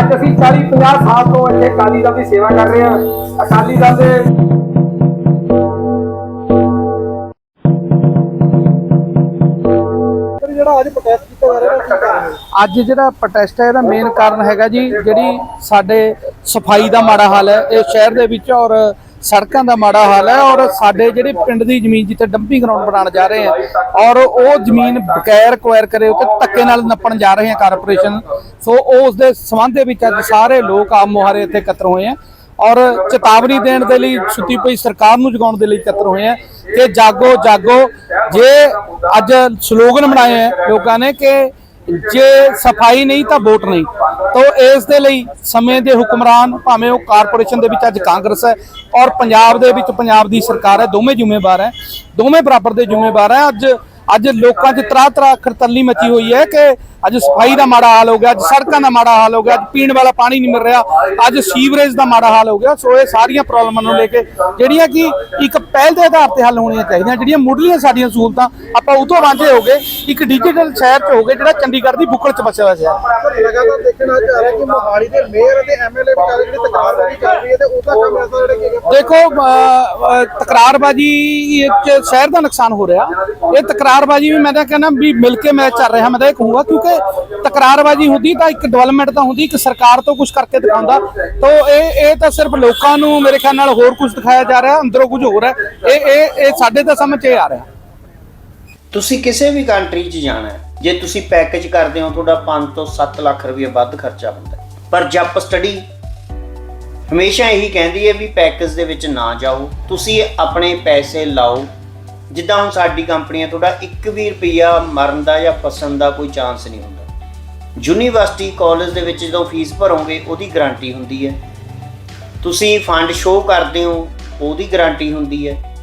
ਅੱਜ ਅਸੀਂ 40 50 ਸਾਲ ਤੋਂ ਇੱਥੇ ਅਕਾਲੀ ਦਲ ਦੀ ਸੇਵਾ ਕਰ ਰਹੇ ਹਾਂ। ਅਕਾਲੀ ਦਲ ਦੇ ਜਿਹੜਾ ਅੱਜ ਪ੍ਰੋਟੈਸਟ ਕੀਤਾ ਜਾ ਰਿਹਾ ਉਹ ਕੀ ਕਾਰਨ ਹੈ? ਅੱਜ ਜਿਹੜਾ ਪ੍ਰੋਟੈਸਟ ਹੈ ਇਹਦਾ ਮੇਨ ਕਾਰਨ ਹੈਗਾ ਜੀ ਜਿਹੜੀ ਸਾਡੇ ਸਫ਼ਾਈ ਦਾ ਮਾੜਾ ਹਾਲ ਹੈ ਇਹ ਸ਼ਹਿਰ ਦੇ ਵਿੱਚ ਔਰ ਸੜਕਾਂ ਦਾ ਮਾੜਾ ਹਾਲ ਹੈ ਔਰ ਸਾਡੇ ਜਿਹੜੇ ਪਿੰਡ ਦੀ ਜ਼ਮੀਨ ਜਿੱਥੇ ਡੰਪਿੰਗ ਗਰਾਊਂਡ ਬਣਾਉਣ ਜਾ ਰਹੇ ਆ ਔਰ ਉਹ ਜ਼ਮੀਨ ਬਗੈਰ ਕੁਆਇਰ ਕਰੇ ਉੱਤੇ ਧੱਕੇ ਨਾਲ ਨੱਪਣ ਜਾ ਰਹੇ ਆ ਕਾਰਪੋਰੇਸ਼ਨ ਸੋ ਉਸ ਦੇ ਸੰਬੰਧ ਦੇ ਵਿੱਚ ਅੱਜ ਸਾਰੇ ਲੋਕ ਆਮ ਮੁਹਾਰੇ ਇੱਥੇ ਇਕੱਤਰ ਹੋਏ ਆ ਔਰ ਚੇਤਾਵਨੀ ਦੇਣ ਦੇ ਲਈ ਸੁੱਤੀ ਪਈ ਸਰਕਾਰ ਨੂੰ ਜਗਾਉਣ ਦੇ ਲਈ ਇਕੱਤਰ ਹੋਏ ਆ ਕਿ ਜਾਗੋ ਜਾਗੋ ਜੇ ਅੱਜ ਸਲੋਗਨ ਬਣਾਏ ਆ ਲੋਕਾਂ ਨੇ ਕਿ ਜੇ ਸਫ਼ਾਈ ਨਹੀਂ ਤਾਂ ਵੋਟ ਨਹੀਂ। ਤਾਂ ਇਸ ਦੇ ਲਈ ਸਮੇਂ ਦੇ ਹੁਕਮਰਾਨ ਭਾਵੇਂ ਉਹ ਕਾਰਪੋਰੇਸ਼ਨ ਦੇ ਵਿੱਚ ਅੱਜ ਕਾਂਗਰਸ ਹੈ ਔਰ ਪੰਜਾਬ ਦੇ ਵਿੱਚ ਪੰਜਾਬ ਦੀ ਸਰਕਾਰ ਹੈ, ਦੋਵੇਂ ਜ਼ਿੰਮੇਵਾਰ ਹੈ, ਦੋਵੇਂ ਬਰਾਬਰ ਦੇ ਜ਼ਿੰਮੇਵਾਰ ਹੈ। ਅੱਜ ਅੱਜ ਲੋਕਾਂ 'ਚ ਤਰਾ ਤਰਾ ਖਰਤੱਲੀ ਮਚੀ ਹੋਈ ਹੈ ਕਿ ਅੱਜ ਸਫ਼ਾਈ ਦਾ ਮਾੜਾ ਹਾਲ ਹੋ ਗਿਆ ਅੱਜ ਸੜਕਾਂ ਦਾ ਮਾੜਾ ਹਾਲ ਹੋ ਗਿਆ ਅੱਜ ਪੀਣ ਵਾਲਾ ਪਾਣੀ ਨਹੀਂ ਮਿਲ ਰਿਹਾ ਅੱਜ ਸੀਵਰੇਜ ਦਾ ਮਾੜਾ ਹਾਲ ਹੋ ਗਿਆ। ਸੋ ਇਹ ਸਾਰੀਆਂ ਪ੍ਰੋਬਲਮਾਂ ਨੂੰ ਲੈ ਕੇ ਜਿਹੜੀਆਂ ਕਿ ਇੱਕ ਪਹਿਲ ਦੇ ਆਧਾਰ ਤੇ ਹੱਲ ਹੋਣੀਆਂ ਚਾਹੀਦੀਆਂ ਜਿਹੜੀਆਂ ਮੁੱਢਲੀਆਂ ਸਾਡੀਆਂ ਸਹੂਲਤਾਂ ਆਪਾਂ ਉਹ ਤੋਂ ਵਾਂਝੇ ਹੋ ਗਏ ਇੱਕ ਡਿਜੀਟਲ ਸ਼ਹਿਰ 'ਚ ਹੋ ਗਏ ਜਿਹੜਾ ਚੰਡੀਗੜ੍ਹ ਦੀ ਬੁੱਕਲ 'ਚ ਵਸਿਆ ਹੋਇਆ ਸ਼ਹਿਰ। ਪਰ ਲਗਾਤਾਰ ਦੇਖਣ ਆ ਜਾ ਰਿਹਾ ਕਿ ਮੋਹਾਲੀ ਦੇ ਮੇਅਰ ਅਤੇ ਐਮਐਲਏ ਵਿਚਾਲੇ ਜਿਹੜੀ ਤਕਰਾਰਬਾਜ਼ੀ ਚੱਲ ਰਹੀ ਹੈ ਤੇ ਉਹਦਾ ਕੰਮ ਐਸਾ ਜਿਹੜਾ ਕਿ ਦੇਖੋ ਤਕਰਾਰਬਾਜੀ ਚ ਸ਼ਹਿਰ ਦਾ ਨੁਕਸਾਨ ਹੋ ਰਿਹਾ। ਇਹ ਤਕਰਾਰਬਾਜੀ ਵੀ ਮੈਂ ਤਾਂ ਕਹਿੰਦਾ ਵੀ ਮਿਲ ਕੇ ਮੈਚ ਚੱਲ ਰਿਹਾ ਮੈਂ ਤਾਂ ਇਹ ਕਹੂੰਗਾ ਕਿਉਂਕਿ ਤਕਰਾਰਬਾਜੀ ਹੁੰਦੀ ਤਾਂ ਇੱਕ ਡਿਵੈਲਪਮੈਂਟ ਤਾਂ ਹੁੰਦੀ, ਇੱਕ ਸਰਕਾਰ ਤੋਂ ਕੁਝ ਕਰਕੇ ਦਿਖਾਉਂਦਾ। ਤਾਂ ਇਹ ਇਹ ਤਾਂ ਸਿਰਫ ਲੋਕਾਂ ਨੂੰ ਮੇਰੇ ਖਿਆਲ ਨਾਲ ਹੋਰ ਕੁਝ ਦਿਖਾਇਆ ਜਾ ਰਿਹਾ, ਅੰਦਰੋਂ ਕੁਝ ਹੋਰ ਹੈ। ਇਹ ਇਹ ਇਹ ਸਾਡੇ ਤਾਂ ਸਮਝ 'ਚ ਆ ਰਿਹਾ। ਤੁਸੀਂ ਕਿਸੇ ਵੀ ਕੰਟਰੀ 'ਚ ਜਾਣਾ ਹੈ, ਜੇ ਤੁਸੀਂ ਪੈਕੇਜ ਕਰਦੇ ਹੋ, ਤੁਹਾਡਾ 5 ਤੋਂ 7 ਲੱਖ ਰੁਪਏ ਵੱਧ ਖਰਚਾ ਹੁੰਦਾ ਪਰ ਜੱਪ ਸਟੱਡੀ ਹਮੇਸ਼ਾ ਇਹੀ ਕਹਿੰਦੀ ਹੈ ਵੀ ਪੈਕੇਜ ਦੇ ਵਿੱਚ ਨਾ ਜਾਓ, ਤੁਸੀਂ ਆਪਣੇ ਪੈਸੇ ਲਾਓ ਜਿੱਦਾਂ ਹੁਣ ਸਾਡੀ ਕੰਪਨੀ ਹੈ ਤੁਹਾਡਾ 1 ਵੀ ਰੁਪਿਆ ਮਰਨ ਦਾ ਜਾਂ ਫਸਣ ਦਾ ਕੋਈ ਚਾਂਸ ਨਹੀਂ ਹੁੰਦਾ। ਯੂਨੀਵਰਸਿਟੀ ਕਾਲਜ ਦੇ ਵਿੱਚ ਜਦੋਂ ਫੀਸ ਭਰੋਗੇ, ਉਹਦੀ ਗਾਰੰਟੀ ਹੁੰਦੀ ਹੈ। ਤੁਸੀਂ ਫੰਡ ਸ਼ੋਅ ਕਰਦੇ ਹੋ, ਉਹਦੀ ਗਾਰੰਟੀ ਹੁੰਦੀ ਹੈ।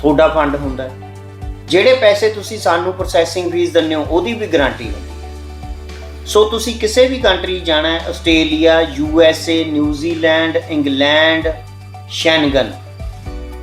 ਤੁਹਾਡਾ ਫੰਡ ਹੁੰਦਾ ਹੈ। ਜਿਹੜੇ ਪੈਸੇ ਤੁਸੀਂ ਸਾਨੂੰ ਪ੍ਰੋਸੈਸਿੰਗ ਫੀਸ ਦਿੰਦੇ ਹੋ, ਉਹਦੀ ਵੀ ਗਾਰੰਟੀ ਹੁੰਦੀ ਹੈ। ਸੋ ਤੁਸੀਂ ਕਿਸੇ ਵੀ ਕੰਟਰੀ ਜਾਣਾ ਹੈ, Australia U S A New Zealand England Schengen